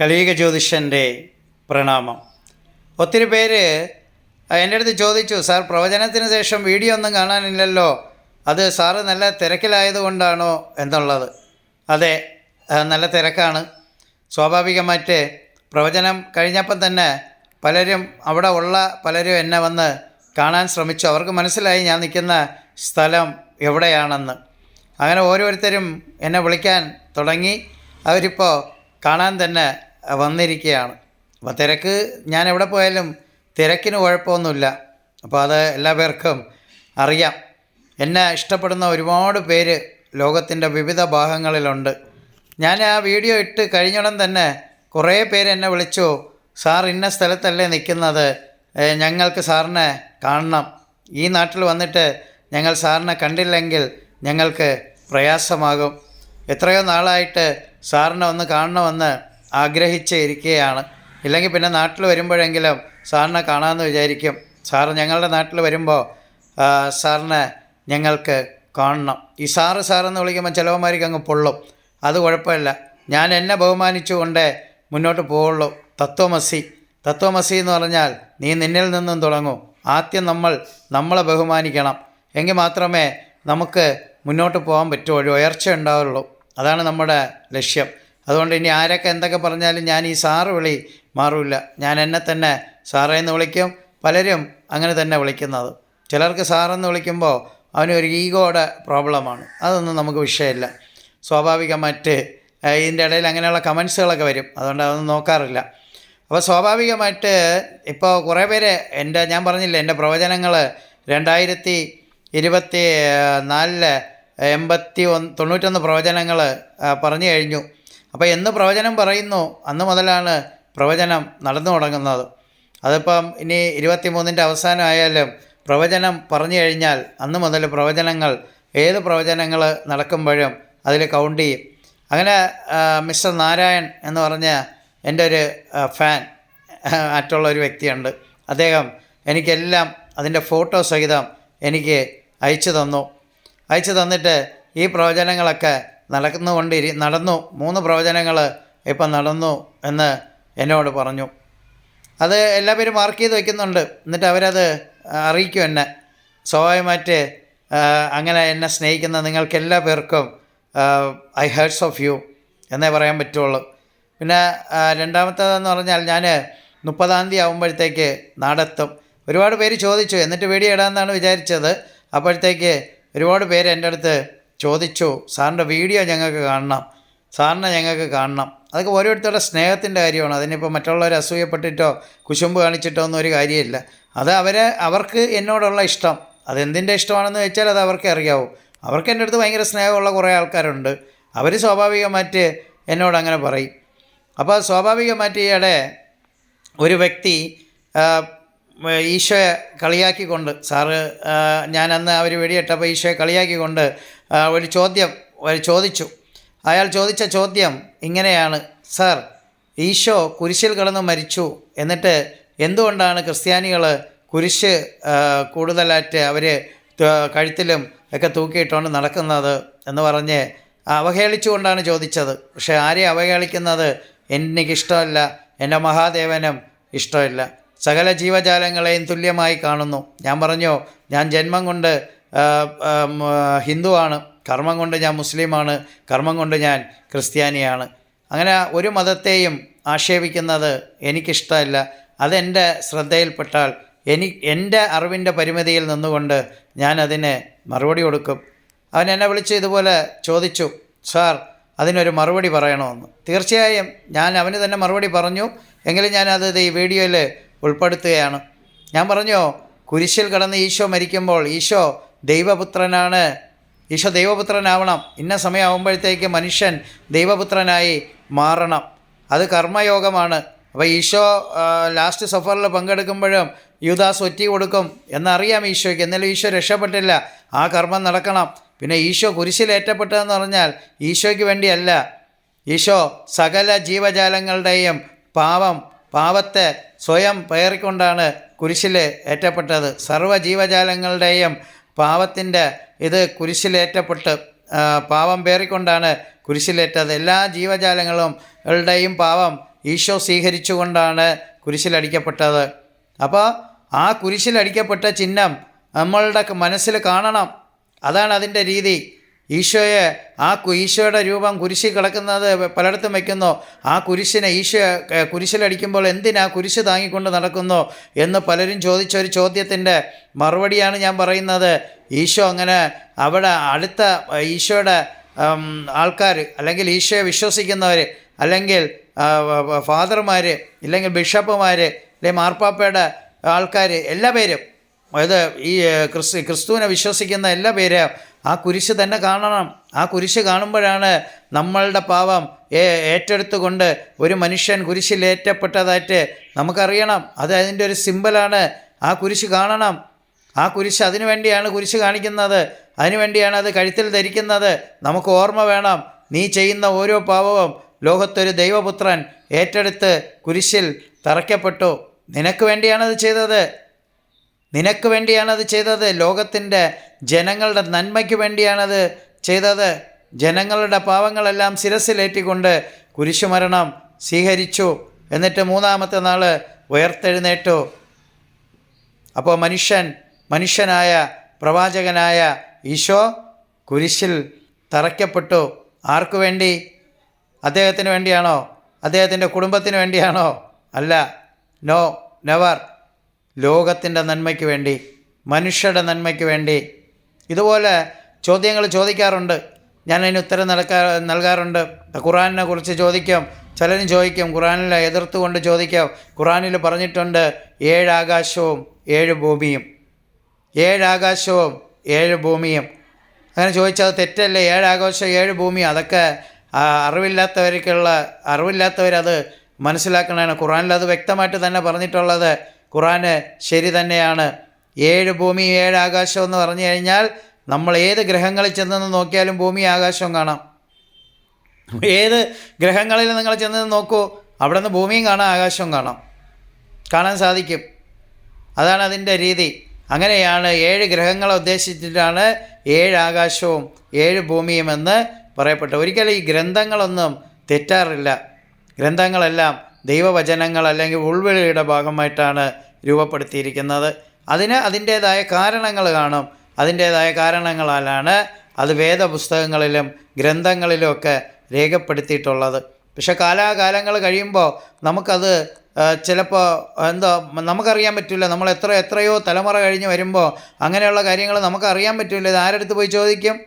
കലിയുഗ ജ്യോതിഷന്റെ പ്രണാമം. ഒത്തിരി പേര് എന്റെ അടുത്ത് ചോദിച്ചു സാർ പ്രവചനത്തിന് ശേഷം വീഡിയോ ഒന്നും കാണാനില്ലല്ലോ. അത് സാറ് നല്ല തിരക്കിലായതുകൊണ്ടാണോ എന്നുള്ളത്. അതെ നല്ല തിരക്കാണ്. സ്വാഭാവികമായിട്ട് പ്രവചനം കഴിഞ്ഞപ്പം തന്നെ പലരും അവിടെ ഉള്ള പലരും എന്നെ വന്ന് കാണാൻ ശ്രമിച്ചു. അവർക്ക് മനസ്സിലായി ഞാൻ നിൽക്കുന്ന സ്ഥലം എവിടെയാണെന്ന്. അങ്ങനെ ഓരോരുത്തരും എന്നെ വിളിക്കാൻ തുടങ്ങി. അവരിപ്പോൾ കാണാൻ തന്നെ വന്നിരിക്കുകയാണ്. അപ്പോൾ തിരക്ക് ഞാൻ എവിടെ പോയാലും തിരക്കിന് കുഴപ്പമൊന്നുമില്ല. അപ്പോൾ അത് എല്ലാ പേർക്കും അറിയാം. എന്നെ ഇഷ്ടപ്പെടുന്ന ഒരുപാട് പേര് ലോകത്തിന്റെ വിവിധ ഭാഗങ്ങളിലുണ്ട്. ഞാൻ ആ വീഡിയോ ഇട്ട് കഴിഞ്ഞുടൻ തന്നെ കുറേ പേര് എന്നെ വിളിച്ചു സാർ ഇന്ന സ്ഥലത്തല്ലേ നിൽക്കുന്നത്? ഞങ്ങൾക്ക് സാറിനെ കാണണം. ഈ നാട്ടിൽ വന്നിട്ട് ഞങ്ങൾ സാറിനെ കണ്ടില്ലെങ്കിൽ ഞങ്ങൾക്ക് പ്രയാസമാകും. എത്രയോ നാളായിട്ട് സാറിനെ ഒന്ന് കാണണമെന്ന് ആഗ്രഹിച്ച് ഇരിക്കുകയാണ് ഇല്ലെങ്കിൽ പിന്നെ നാട്ടിൽ വരുമ്പോഴെങ്കിലും സാറിനെ കാണാമെന്ന് വിചാരിക്കും. സാറ് ഞങ്ങളുടെ നാട്ടിൽ വരുമ്പോൾ സാറിനെ ഞങ്ങൾക്ക് കാണണം. ഈ സാറ് സാറെന്ന് വിളിക്കുമ്പോൾ ചിലവന്മാർക്ക് അങ്ങ് പൊള്ളും. അത് കുഴപ്പമില്ല. ഞാൻ എന്നെ ബഹുമാനിച്ചുകൊണ്ടേ മുന്നോട്ട് പോവുള്ളൂ തത്വമസി. തത്വമസി എന്ന് പറഞ്ഞാൽ നീ നിന്നിൽ നിന്നും തുടങ്ങും. ആദ്യം നമ്മൾ നമ്മളെ ബഹുമാനിക്കണം. എങ്കിൽ മാത്രമേ നമുക്ക് മുന്നോട്ട് പോകാൻ പറ്റുള്ളൂ ഉയർച്ച ഉണ്ടാവുള്ളൂ. അതാണ് നമ്മുടെ ലക്ഷ്യം. അതുകൊണ്ട് ഇനി ആരൊക്കെ എന്തൊക്കെ പറഞ്ഞാലും ഞാൻ ഈ സാറ് വിളി മാറില്ല ഞാൻ എന്നെ തന്നെ സാറേ എന്ന് വിളിക്കും പലരും അങ്ങനെ തന്നെ വിളിക്കുന്നത്. ചിലർക്ക് സാറെന്ന് വിളിക്കുമ്പോൾ അവന് ഒരു ഈഗോയുടെ പ്രോബ്ലമാണ്. അതൊന്നും നമുക്ക് വിഷയമില്ല. സ്വാഭാവികമായിട്ട് ഇതിന്റെ ഇടയിൽ അങ്ങനെയുള്ള കമൻസുകളൊക്കെ വരും. അതുകൊണ്ട് അതൊന്നും നോക്കാറില്ല. അപ്പോൾ സ്വാഭാവികമായിട്ട് ഇപ്പോൾ കുറേ പേര് എന്റെ ഞാൻ പറഞ്ഞില്ല എന്റെ പ്രവചനങ്ങൾ രണ്ടായിരത്തി ഇരുപത്തി നാലിൽ എൺപത്തി ഒന്ന് തൊണ്ണൂറ്റൊന്ന് പ്രവചനങ്ങൾ പറഞ്ഞു കഴിഞ്ഞു. അപ്പോൾ എന്ന് പ്രവചനം പറയുന്നു അന്ന് മുതലാണ് പ്രവചനം നടന്നു തുടങ്ങുന്നത്. അതിപ്പം ഇനി ഇരുപത്തി മൂന്നിന്റെ അവസാനമായാലും പ്രവചനം പറഞ്ഞു കഴിഞ്ഞാൽ അന്ന് മുതൽ പ്രവചനങ്ങൾ ഏത് പ്രവചനങ്ങൾ നടക്കുമ്പോഴും അതിൽ കൗണ്ട് ചെയ്യും. അങ്ങനെ മിസ്റ്റർ നാരായൺ എന്ന് പറഞ്ഞ എന്റെ ഒരു ഫാൻ ആയിട്ടുള്ള ഒരു വ്യക്തിയുണ്ട്. അദ്ദേഹം എനിക്കെല്ലാം അതിന്റെ ഫോട്ടോ സഹിതം എനിക്ക് അയച്ചു തന്നു. അയച്ചു തന്നിട്ട് ഈ പ്രവചനങ്ങളൊക്കെ നടക്കുന്നുകൊണ്ടിരി നടന്നു. മൂന്ന് പ്രവചനങ്ങൾ ഇപ്പം നടന്നു എന്ന് എന്നോട് പറഞ്ഞു. അത് എല്ലാ പേരും മാർക്ക് ചെയ്ത് വയ്ക്കുന്നുണ്ട് എന്നിട്ട് അവരത് അറിയിക്കും എന്നെ. സ്വാഭാവികമായിട്ട് അങ്ങനെ എന്നെ സ്നേഹിക്കുന്ന നിങ്ങൾക്ക് എല്ലാ പേർക്കും ഐ ഹേർട്സ് ഓഫ് യു എന്നേ പറയാൻ പറ്റുള്ളൂ. പിന്നെ രണ്ടാമത്തേതെന്ന് പറഞ്ഞാൽ ഞാൻ മുപ്പതാം തീയതി ആകുമ്പോഴത്തേക്ക് നാടെത്തും. ഒരുപാട് പേര് ചോദിച്ചു. എന്നിട്ട് വീഡിയോ ഇടാമെന്നാണ് വിചാരിച്ചത്. അപ്പോഴത്തേക്ക് ഒരുപാട് പേര് എന്റെ അടുത്ത് ചോദിച്ചു സാറിന്റെ വീഡിയോ ഞങ്ങൾക്ക് കാണണം സാറിനെ ഞങ്ങൾക്ക് കാണണം. അതൊക്കെ ഓരോരുത്തരുടെ സ്നേഹത്തിന്റെ കാര്യമാണ്. അതിനിപ്പോൾ മറ്റുള്ളവർ അസൂയപ്പെട്ടിട്ടോ കുശുമ്പ് കാണിച്ചിട്ടോ ഒന്നും ഒരു കാര്യമില്ല. അത് അവരെ അവർക്ക് എന്നോടുള്ള ഇഷ്ടം. അതെന്തിന്റെ ഇഷ്ടമാണെന്ന് വെച്ചാൽ അത് അവർക്ക് അറിയാവൂ. അവർക്ക് എന്റെ അടുത്ത് ഭയങ്കര സ്നേഹമുള്ള കുറേ ആൾക്കാരുണ്ട്. അവർ സ്വാഭാവികമായിട്ട് എന്നോട് അങ്ങനെ പറയും. അപ്പോൾ സ്വാഭാവികമായിട്ട് ഈയിടെ ഒരു വ്യക്തി ഈശോയെ കളിയാക്കിക്കൊണ്ട് സാറ് ഞാൻ അന്ന് അവർ വെടിയിട്ടപ്പോൾ ഈശോയെ കളിയാക്കിക്കൊണ്ട് ഒരു ചോദ്യം ചോദിച്ചു. അയാൾ ചോദിച്ച ചോദ്യം ഇങ്ങനെയാണ് സാർ ഈശോ കുരിശിൽ കിടന്ന് മരിച്ചു. എന്നിട്ട് എന്തുകൊണ്ടാണ് ക്രിസ്ത്യാനികൾ കുരിശ് കൂടുതലായിട്ട് അവർ കഴുത്തിലും ഒക്കെ തൂക്കിയിട്ടുകൊണ്ട് നടക്കുന്നത്? എന്ന് പറഞ്ഞ് അവഹേളിച്ചുകൊണ്ടാണ് ചോദിച്ചത്. പക്ഷേ ആരെയും അവഹേളിക്കുന്നത് എനിക്കിഷ്ടമല്ല. എന്റെ മഹാദേവനും ഇഷ്ടമില്ല. സകല ജീവജാലങ്ങളെയും തുല്യമായി കാണുന്നു. ഞാൻ പറഞ്ഞു ഞാൻ ജന്മം കൊണ്ട് ഹിന്ദുവാണ് കർമ്മം കൊണ്ട് ഞാൻ മുസ്ലിമാണ് കർമ്മം കൊണ്ട് ഞാൻ ക്രിസ്ത്യാനിയാണ് അങ്ങനെ ഒരു മതത്തെയും ആക്ഷേപിക്കുന്നത് എനിക്കിഷ്ടമല്ല. അതെന്റെ ശ്രദ്ധയിൽപ്പെട്ടാൽ എനി എന്റെ അറിവിന്റെ പരിമിതിയിൽ നിന്നുകൊണ്ട് ഞാനതിന് മറുപടി കൊടുക്കും. അവൻ എന്നെ വിളിച്ച് ഇതുപോലെ ചോദിച്ചു സാർ അതിനൊരു മറുപടി പറയണമെന്ന്. തീർച്ചയായും ഞാൻ അവന് തന്നെ മറുപടി പറഞ്ഞു. എങ്കിലും ഞാനത് ഈ വീഡിയോയിൽ ഉൾപ്പെടുത്തുകയാണ്. ഞാൻ പറഞ്ഞു കുരിശിൽ കടന്ന് ഈശോ മരിക്കുമ്പോൾ ഈശോ ദൈവപുത്രനാണ്. ഈശോ ദൈവപുത്രനാവണം. ഇന്ന സമയമാകുമ്പോഴത്തേക്ക് മനുഷ്യൻ ദൈവപുത്രനായി മാറണം. അത് കർമ്മയോഗമാണ്. അപ്പോൾ ഈശോ ലാസ്റ്റ് സഫറിൽ പങ്കെടുക്കുമ്പോഴും യുദാസ് ഒറ്റി കൊടുക്കും എന്നറിയാം ഈശോയ്ക്ക്. എന്നാലും ഈശോ രക്ഷപ്പെട്ടില്ല. ആ കർമ്മം നടക്കണം. പിന്നെ ഈശോ കുരിശിലേറ്റപ്പെട്ടതെന്ന് പറഞ്ഞാൽ ഈശോയ്ക്ക് വേണ്ടിയല്ല. ഈശോ സകല ജീവജാലങ്ങളുടെയും പാവം പാവത്തെ സ്വയം പേറിക്കൊണ്ടാണ് കുരിശിൽ ഏറ്റപ്പെട്ടത്. സർവ ജീവജാലങ്ങളുടെയും പാപത്തിന്റെ ഇത് കുരിശിലേറ്റപ്പെട്ട് പാപം പേറിക്കൊണ്ടാണ് കുരിശിലേറ്റത്. എല്ലാ ജീവജാലങ്ങളും ളുടെയും പാവം ഈശോ സ്വീകരിച്ചുകൊണ്ടാണ് കുരിശിലടിക്കപ്പെട്ടത്. അപ്പോൾ ആ കുരിശിലടിക്കപ്പെട്ട ചിഹ്നം നമ്മളുടെ മനസ്സിൽ കാണണം. അതാണ് അതിന്റെ രീതി. ഈശോയെ ആ ഈശോയുടെ രൂപം കുരിശിൽ കിടക്കുന്നത് പലയിടത്തും വയ്ക്കുന്നു ആ കുരിശിനെ ഈശോ കുരിശിലടിക്കുമ്പോൾ എന്തിനാ കുരിശ് താങ്ങിക്കൊണ്ട് നടക്കുന്നു എന്ന് പലരും ചോദിച്ച ഒരു ചോദ്യത്തിന്റെ മറുപടിയാണ് ഞാൻ പറയുന്നത്. ഈശോ അങ്ങനെ അവിടെ അടുത്ത ഈശോയുടെ ആൾക്കാർ അല്ലെങ്കിൽ ഈശോയെ വിശ്വസിക്കുന്നവർ അല്ലെങ്കിൽ ഫാദർമാർ ഇല്ലെങ്കിൽ ബിഷപ്പുമാർ അല്ലെങ്കിൽ മാർപ്പാപ്പയുടെ ആൾക്കാർ എല്ലാ പേരും അതായത് ഈ ക്രിസ് ക്രിസ്തു ക്രിസ്തുവിനെ വിശ്വസിക്കുന്ന എല്ലാ പേരും ആ കുരിശ് തന്നെ കാണണം. ആ കുരിശ് കാണുമ്പോഴാണ് നമ്മളുടെ പാവം ഏറ്റെടുത്തുകൊണ്ട് ഒരു മനുഷ്യൻ കുരിശിലേറ്റപ്പെട്ടതായിട്ട് നമുക്കറിയണം. അത് അതിന്റെ ഒരു സിമ്പലാണ് ആ കുരിശ് കാണണം. ആ കുരിശ് അതിനു വേണ്ടിയാണ് കുരിശ് കാണിക്കുന്നത്. അതിനുവേണ്ടിയാണ് അത് കഴുത്തിൽ ധരിക്കുന്നത്. നമുക്ക് ഓർമ്മ വേണം. നീ ചെയ്യുന്ന ഓരോ പാവവും ലോകത്തൊരു ദൈവപുത്രൻ ഏറ്റെടുത്ത് കുരിശിൽ തറയ്ക്കപ്പെട്ടു. നിനക്ക് വേണ്ടിയാണത് ചെയ്തത്. നിനക്ക് വേണ്ടിയാണത് ചെയ്തത്. ലോകത്തിന്റെ ജനങ്ങളുടെ നന്മയ്ക്ക് വേണ്ടിയാണത് ചെയ്തത്. ജനങ്ങളുടെ പാവങ്ങളെല്ലാം ശിരസിലേറ്റിക്കൊണ്ട് കുരിശുമരണം സ്വീകരിച്ചു. എന്നിട്ട് മൂന്നാമത്തെ നാൾ ഉയർത്തെഴുന്നേറ്റു. അപ്പോൾ മനുഷ്യൻ മനുഷ്യനായ പ്രവാചകനായ ഈശോ കുരിശിൽ തറയ്ക്കപ്പെട്ടു. ആർക്കു വേണ്ടി? അദ്ദേഹത്തിന് വേണ്ടിയാണോ? അദ്ദേഹത്തിന്റെ കുടുംബത്തിന് വേണ്ടിയാണോ? അല്ല. No never. ലോകത്തിന്റെ നന്മയ്ക്ക് വേണ്ടി മനുഷ്യരുടെ നന്മയ്ക്ക് വേണ്ടി. ഇതുപോലെ ചോദ്യങ്ങൾ ചോദിക്കാറുണ്ട്. ഞാൻ അതിന് ഉത്തരം നൽകാ നൽകാറുണ്ട്. ഖുറാനിനെ കുറിച്ച് ചോദിക്കും. ചിലരും ചോദിക്കും ഖുറാനിൽ എതിർത്തുകൊണ്ട് ചോദിക്കാം. ഖുറാനിൽ പറഞ്ഞിട്ടുണ്ട് ഏഴ് ആകാശവും ഏഴ് ഭൂമിയും. ഏഴ് ആകാശവും ഏഴ് ഭൂമിയും. അങ്ങനെ ചോദിച്ചാൽ തെറ്റല്ലേ? ഏഴ് ആകാശം ഏഴ് ഭൂമി അതൊക്കെ അറിവില്ലാത്തവർക്കുള്ള അറിവില്ലാത്തവരത് മനസ്സിലാക്കണതാണ് ഖുറാനിൽ അത് വ്യക്തമായിട്ട് തന്നെ പറഞ്ഞിട്ടുള്ളത് ഖുറാന് ശരി തന്നെയാണ്. ഏഴ് ഭൂമി ഏഴ് ആകാശം എന്ന് പറഞ്ഞു കഴിഞ്ഞാൽ നമ്മൾ ഏത് ഗ്രഹങ്ങളിൽ ചെന്നെന്ന് നോക്കിയാലും ഭൂമി ആകാശവും കാണാം. ഏത് ഗ്രഹങ്ങളിൽ നിങ്ങൾ ചെന്ന് നോക്കൂ അവിടെ നിന്ന് ഭൂമിയും കാണാം ആകാശവും കാണാം. കാണാൻ സാധിക്കും. അതാണ് അതിന്റെ രീതി. അങ്ങനെയാണ് ഏഴ് ഗ്രഹങ്ങളെ ഉദ്ദേശിച്ചിട്ടാണ് ഏഴ് ആകാശവും ഏഴ് ഭൂമിയും എന്ന് പറയപ്പെട്ടു ഒരിക്കലും ഈ ഗ്രന്ഥങ്ങളൊന്നും തെറ്റാറില്ല. ഗ്രന്ഥങ്ങളെല്ലാം ദൈവവചനങ്ങൾ അല്ലെങ്കിൽ ഉൾവിളിയുടെ ഭാഗമായിട്ടാണ് രൂപപ്പെടുത്തിയിരിക്കുന്നത്. അതിന് അതിന്റേതായ കാരണങ്ങൾ കാണും. അതിന്റേതായ കാരണങ്ങളാലാണ് അത് വേദപുസ്തകങ്ങളിലും ഗ്രന്ഥങ്ങളിലുമൊക്കെ രേഖപ്പെടുത്തിയിട്ടുള്ളത്. പക്ഷെ കാലാകാലങ്ങൾ കഴിയുമ്പോൾ നമുക്കത് ചിലപ്പോൾ എന്തോ നമുക്കറിയാൻ പറ്റില്ല. നമ്മൾ എത്ര എത്രയോ തലമുറ കഴിഞ്ഞ് വരുമ്പോൾ അങ്ങനെയുള്ള കാര്യങ്ങൾ നമുക്കറിയാൻ പറ്റില്ല. ഇത് ആരെടുത്ത് പോയി ചോദിക്കും?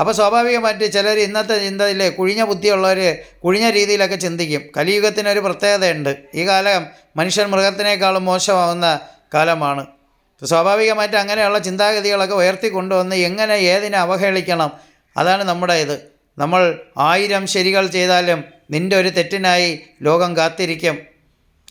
അപ്പോൾ സ്വാഭാവികമായിട്ട് ചിലർ ഇന്നത്തെ ചിന്തയിൽ കുഴിഞ്ഞ ബുദ്ധിയുള്ളവർ കുഴിഞ്ഞ രീതിയിലൊക്കെ ചിന്തിക്കും. കലിയുഗത്തിനൊരു പ്രത്യേകതയുണ്ട്. ഈ കാലം മനുഷ്യൻ മൃഗത്തിനേക്കാളും മോശമാവുന്ന കാലമാണ്. സ്വാഭാവികമായിട്ട് അങ്ങനെയുള്ള ചിന്താഗതികളൊക്കെ ഉയർത്തി കൊണ്ടുവന്ന് എങ്ങനെ ഏതിനെ അവഹേളിക്കണം അതാണ് നമ്മുടെ ഇത്. നമ്മൾ ആയിരം ശരികൾ ചെയ്താലും നിന്റെ ഒരു തെറ്റിനായി ലോകം കാത്തിരിക്കും.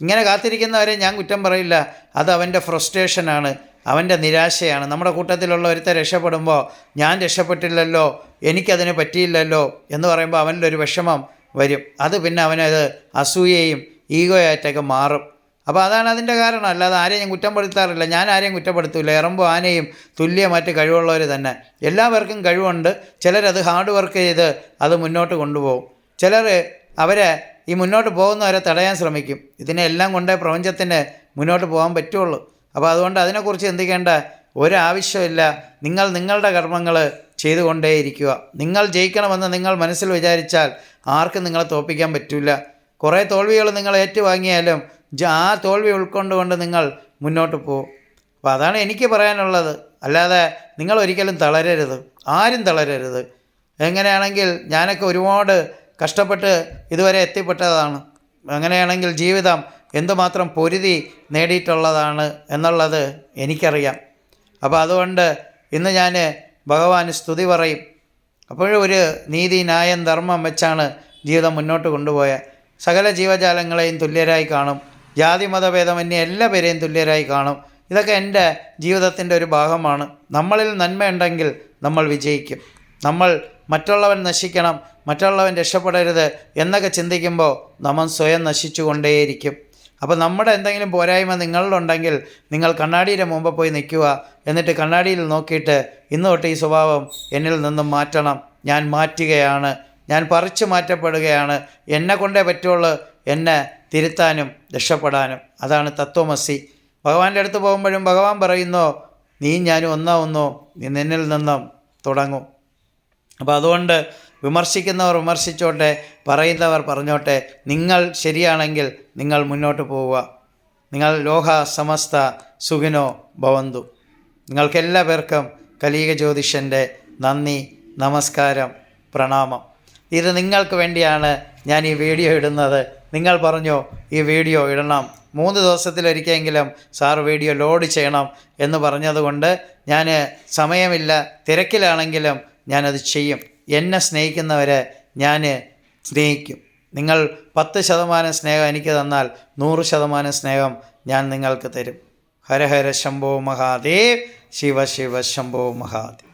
ഇങ്ങനെ കാത്തിരിക്കുന്നവരെ ഞാൻ കുറ്റം പറയില്ല. അത് അവന്റെ ഫ്രസ്ട്രേഷനാണ് അവന്റെ നിരാശയാണ്. നമ്മുടെ കൂട്ടത്തിലുള്ള ഒരുത്തെ രക്ഷപ്പെടുമ്പോൾ ഞാൻ രക്ഷപ്പെട്ടില്ലല്ലോ എനിക്കതിന് പറ്റിയില്ലല്ലോ എന്ന് പറയുമ്പോൾ അവനിലൊരു വിഷമം വരും. അത് പിന്നെ അവനത് അസൂയയും ഈഗോയായിട്ടൊക്കെ മാറും. അപ്പോൾ അതാണ് അതിന്റെ കാരണം. അല്ലാതെ ആരെയും ഞാൻ കുറ്റപ്പെടുത്താറില്ല ഞാൻ ആരെയും കുറ്റപ്പെടുത്തില്ല ഇറമ്പോ ആനയും തുല്യമായിട്ട് കഴിവുള്ളവർ തന്നെ. എല്ലാവർക്കും കഴിവുണ്ട്. ചിലരത് ഹാർഡ് വർക്ക് ചെയ്ത് അത് മുന്നോട്ട് കൊണ്ടുപോകും. ചിലർ അവരെ ഈ മുന്നോട്ട് പോകുന്നവരെ തടയാൻ ശ്രമിക്കും. ഇതിനെല്ലാം കൊണ്ടേ പ്രപഞ്ചത്തിന് മുന്നോട്ട് പോകാൻ പറ്റുള്ളൂ. അപ്പോൾ അതുകൊണ്ട് അതിനെക്കുറിച്ച് ചിന്തിക്കേണ്ട ഒരാവശ്യമില്ല. നിങ്ങൾ നിങ്ങളുടെ കർമ്മങ്ങൾ ചെയ്തുകൊണ്ടേയിരിക്കുക. നിങ്ങൾ ജയിക്കണമെന്ന് നിങ്ങൾ മനസ്സിൽ വിചാരിച്ചാൽ ആർക്കും നിങ്ങളെ തോൽപ്പിക്കാൻ പറ്റില്ല. കുറേ തോൽവികൾ നിങ്ങൾ ഏറ്റുവാങ്ങിയാലും ആ തോൽവി ഉൾക്കൊണ്ടുകൊണ്ട് നിങ്ങൾ മുന്നോട്ട് പോകും. അപ്പോൾ അതാണ് എനിക്ക് പറയാനുള്ളത്. അല്ലാതെ നിങ്ങൾ ഒരിക്കലും തളരരുത്. ആരും തളരരുത്. എങ്ങനെയാണെങ്കിൽ ഞാനൊക്കെ ഒരുപാട് കഷ്ടപ്പെട്ട് ഇതുവരെ എത്തിപ്പെട്ടതാണ്. അങ്ങനെയാണെങ്കിൽ ജീവിതം എന്തുമാത്രം പൊരുതി നേടിയിട്ടുള്ളതാണ് എന്നുള്ളത് എനിക്കറിയാം. അപ്പോൾ അതുകൊണ്ട് ഇന്ന് ഞാൻ ഭഗവാന് സ്തുതി പറയും. അപ്പോഴും ഒരു നീതി ന്യായം ധർമ്മം വെച്ചാണ് ജീവിതം മുന്നോട്ട് കൊണ്ടുപോയത് സകല ജീവജാലങ്ങളെയും തുല്യരായി കാണും. ജാതി മതഭേദമന്യേ എല്ലാ പേരെയും തുല്യരായി കാണും. ഇതൊക്കെ എന്റെ ജീവിതത്തിന്റെ ഒരു ഭാഗമാണ്. നമ്മളിൽ നന്മയുണ്ടെങ്കിൽ നമ്മൾ വിജയിക്കും. നമ്മൾ മറ്റുള്ളവൻ നശിക്കണം മറ്റുള്ളവൻ രക്ഷപ്പെടരുത് എന്നൊക്കെ ചിന്തിക്കുമ്പോൾ നമ്മൾ സ്വയം നശിച്ചുകൊണ്ടേയിരിക്കും. അപ്പോൾ നമ്മുടെ എന്തെങ്കിലും പോരായ്മ നിങ്ങളിലുണ്ടെങ്കിൽ നിങ്ങൾ കണ്ണാടിയുടെ മുമ്പ് പോയി നിൽക്കുക. എന്നിട്ട് കണ്ണാടിയിൽ നോക്കിയിട്ട് ഇന്ന് തൊട്ട് ഈ സ്വഭാവം എന്നിൽ നിന്നും മാറ്റണം. ഞാൻ മാറ്റുകയാണ്. ഞാൻ പറിച്ചു മാറ്റപ്പെടുകയാണ്. എന്നെ കൊണ്ടേ പറ്റുള്ളൂ. എന്നെ തിരുത്താനും രക്ഷപ്പെടാനും. അതാണ് തത്വമസി. ഭഗവാന്റെ അടുത്ത് പോകുമ്പോഴും ഭഗവാൻ പറയുന്നു നീ ഞാനും ഒന്നാവുന്നു. നീ നിന്നിൽ നിന്നും തുടങ്ങും. അപ്പോൾ അതുകൊണ്ട് വിമർശിക്കുന്നവർ വിമർശിച്ചോട്ടെ പറയുന്നവർ പറഞ്ഞോട്ടെ നിങ്ങൾ ശരിയാണെങ്കിൽ നിങ്ങൾ മുന്നോട്ട് പോവുക. നിങ്ങൾ ലോഹ സമസ്ത സുഖിനോ ഭവന്തു. നിങ്ങൾക്കെല്ലാ പേർക്കും കലീക ജ്യോതിഷന്റെ നന്ദി നമസ്കാരം പ്രണാമം. ഇത് നിങ്ങൾക്ക് വേണ്ടിയാണ് ഞാൻ ഈ വീഡിയോ ഇടുന്നത്. നിങ്ങൾ പറഞ്ഞു ഈ വീഡിയോ ഇടണം. മൂന്ന് ദിവസത്തിലൊരിക്കലെങ്കിലും സാർ വീഡിയോ ലോഡ് ചെയ്യണം എന്ന് പറഞ്ഞതുകൊണ്ട് ഞാൻ സമയമില്ല. തിരക്കിലാണെങ്കിലും ഞാനത് ചെയ്യും. എന്നെ സ്നേഹിക്കുന്നവരെ ഞാൻ സ്നേഹിക്കും. നിങ്ങൾ പത്ത് ശതമാനം സ്നേഹം എനിക്ക് തന്നാൽ നൂറ് ശതമാനം സ്നേഹം ഞാൻ നിങ്ങൾക്ക് തരും. ഹര ഹര ശംഭോ മഹാദേവ്. ശിവ ശിവ ശംഭോ മഹാദേവ്.